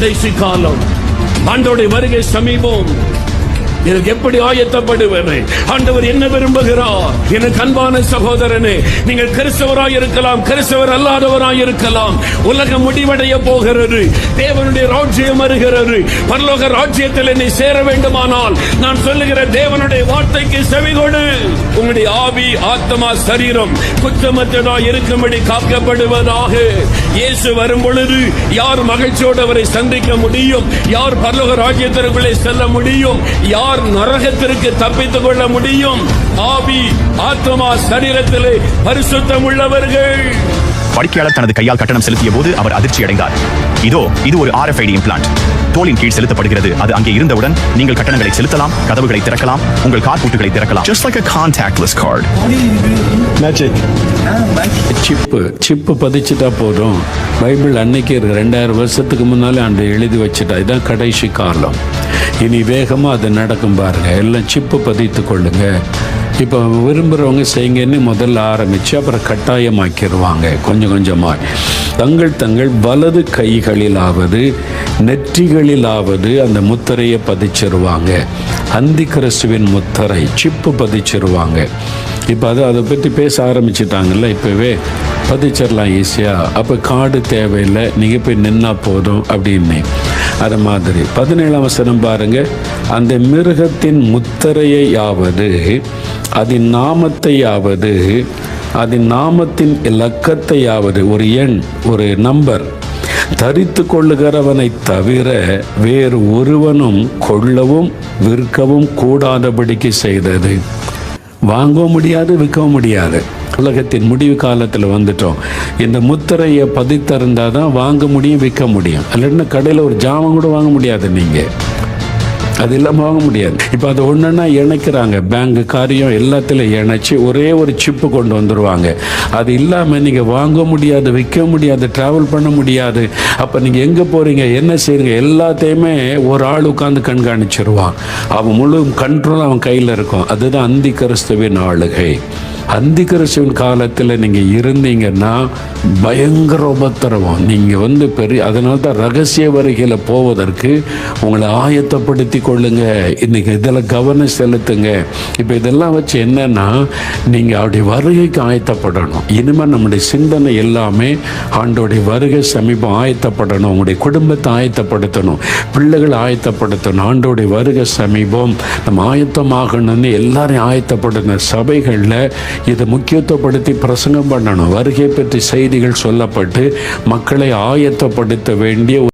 கடைசி காலம். ஆண்டோடைய வருகை சமீபம். இதற்கு எப்படி ஆயத்தப்படுவது ஆண்டவர் என்ன விரும்புகிறார்? எனக்கு அன்பான சகோதரனே நீங்கள் கிறிஸ்தவராய் இருக்கலாம் கிறிஸ்தவர் அல்லாதவராய் இருக்கலாம். உலகம் முடிவடைய போகிறது. தேவனுடைய ராஜ்யம் வருகிறது. பரலோக ராஜ்யத்தில் என்னை சேர வேண்டுமானால் நான் சொல்லுகிற தேவனுடைய வார்த்தைக்கு செவி கொடு. உங்களுடைய ஆவி ஆத்மா சரீரம் குற்றமற்றதாய் இருக்கும்படி காக்கப்படுவதாக இயேசு வரும் பொழுது யார் மகிழ்ச்சியோடு அவரை சந்திக்க முடியும்? யார் பரலோக ராஜ்யத்திற்குள்ளே செல்ல முடியும்? யார் நரகத்திற்கு தப்பித்துக் கொள்ள முடியும். ஆவி ஆத்மா சரீரத்திலே பரிசுத்தம் உள்ளவர்கள். வாடிக்கையாளர் தனது கையால் கட்டணம் செலுத்திய போது அவர் அதிர்ச்சி அடைந்தார். இதோ இது ஒரு RFID இம்ப்ளான்ட் தோலின் கீழ் செலுத்தப்படுகிறது. அது அங்கே இருந்தவுடன் நீங்கள் கட்டணங்களை செலுத்தலாம் கதவுகளை திறக்கலாம் உங்கள் கார் பூட்டுகளை திறக்கலாம். Just like a contactless card. Chip chip பதிச்சுட்டா போதும். பைபிள் அன்னைக்கு இருக்கு. ரெண்டாயிரம் வருஷத்துக்கு முன்னாலே அந்த எழுதி வச்சுட்டா. இதான் கடைசி காலம். இனி வேகமாக அது நடக்கும் பாருங்கள் எல்லாம் சிப்பு பதித்து கொள்ளுங்க. இப்போ விரும்புகிறவங்க செய்யுங்கன்னு முதல்ல ஆரம்பித்து அப்புறம் கட்டாயமாக்கிடுவாங்க கொஞ்சம் கொஞ்சமாக தங்கள் தங்கள் வலது கைகளிலாவது நெற்றிகளிலாவது அந்த முத்திரையை பதிச்சிருவாங்க. அந்தி கிறிஸ்துவின் முத்திரை சிப்பு பதிச்சிருவாங்க. இப்போ அது அதை பற்றி பேச ஆரம்பிச்சிட்டாங்கல்ல இப்போவே? பதிச்சிடலாம் ஈஸியாக அப்போ காடு தேவையில்லை நீங்கள் போய் நின்னா போதும் அப்படின்னு. அது மாதிரி. பதினேழாம் வசனம் பாருங்க. அந்த மிருகத்தின் முத்திரையாவது அதன் நாமத்தையாவது அதன் நாமத்தின் இலக்கத்தையாவது ஒரு எண் ஒரு நம்பர் தரித்து கொள்ளுகிறவனை தவிர வேறு ஒருவனும் கொள்ளவும் விற்கவும் கூடாதபடிக்கு செய்தது. வாங்கவும் முடியாது விற்கவும் முடியாது. உலகத்தின் முடிவு காலத்தில் வந்துட்டோம். இந்த முத்திரையை பதித்திருந்தால் தான் வாங்க முடியும் விற்க முடியும். இல்லைன்னா கடையில் ஒரு ஜாமம் கூட வாங்க முடியாது நீங்கள் அது இல்லாமல் வாங்க முடியாது. இப்போ அது ஒன்றுன்னா இணைக்கிறாங்க. பேங்க் காரியம் எல்லாத்துலையும் இணைச்சி ஒரே ஒரு சிப்பு கொண்டு வந்துடுவாங்க அது இல்லாமல் நீங்கள் வாங்க முடியாது விற்க முடியாது ட்ராவல் பண்ண முடியாது. அப்போ நீங்கள் எங்கே போகிறீங்க என்ன செய்கிறீங்க எல்லாத்தையுமே ஒரு ஆள் உட்காந்து கண்காணிச்சிருவான். அவன் முழு கண்ட்ரோல் அவன் கையில் இருக்கும். அதுதான் அந்தி கிறிஸ்துவின் ஆளுகை. அந்தி கிறிஸ்துவின் காலத்தில் நீங்கள் இருந்தீங்கன்னா பயங்கர உபத்திரவம். நீங்கள் வந்து பெரிய அதனால தான் ரகசிய வருகையில் போவதற்கு உங்களை ஆயத்தப்படுத்தி கொள்ளுங்க. இன்னைக்கு இதில் கவனம் செலுத்துங்க. இப்போ இதெல்லாம் வச்சு என்னன்னா நீங்கள் அவருடைய வருகைக்கு ஆயத்தப்படணும். இனிமேல் நம்முடைய சிந்தனை எல்லாமே ஆண்டோடைய வருகை சமீபம் ஆயத்தப்படணும். உங்களுடைய குடும்பத்தை ஆயத்தப்படுத்தணும். பிள்ளைகளை ஆயத்தப்படுத்தணும். ஆண்டோடைய வருகை சமீபம் நம்ம ஆயத்தமாகணும்னு எல்லாரையும் ஆயத்தப்படுத்தணும் சபைகளில் இதை முக்கியத்துவப்படுத்தி பிரசங்கம் பண்ணணும். வருகை பற்றி செய்திகள் சொல்லப்பட்டு மக்களை ஆயத்தப்படுத்த வேண்டிய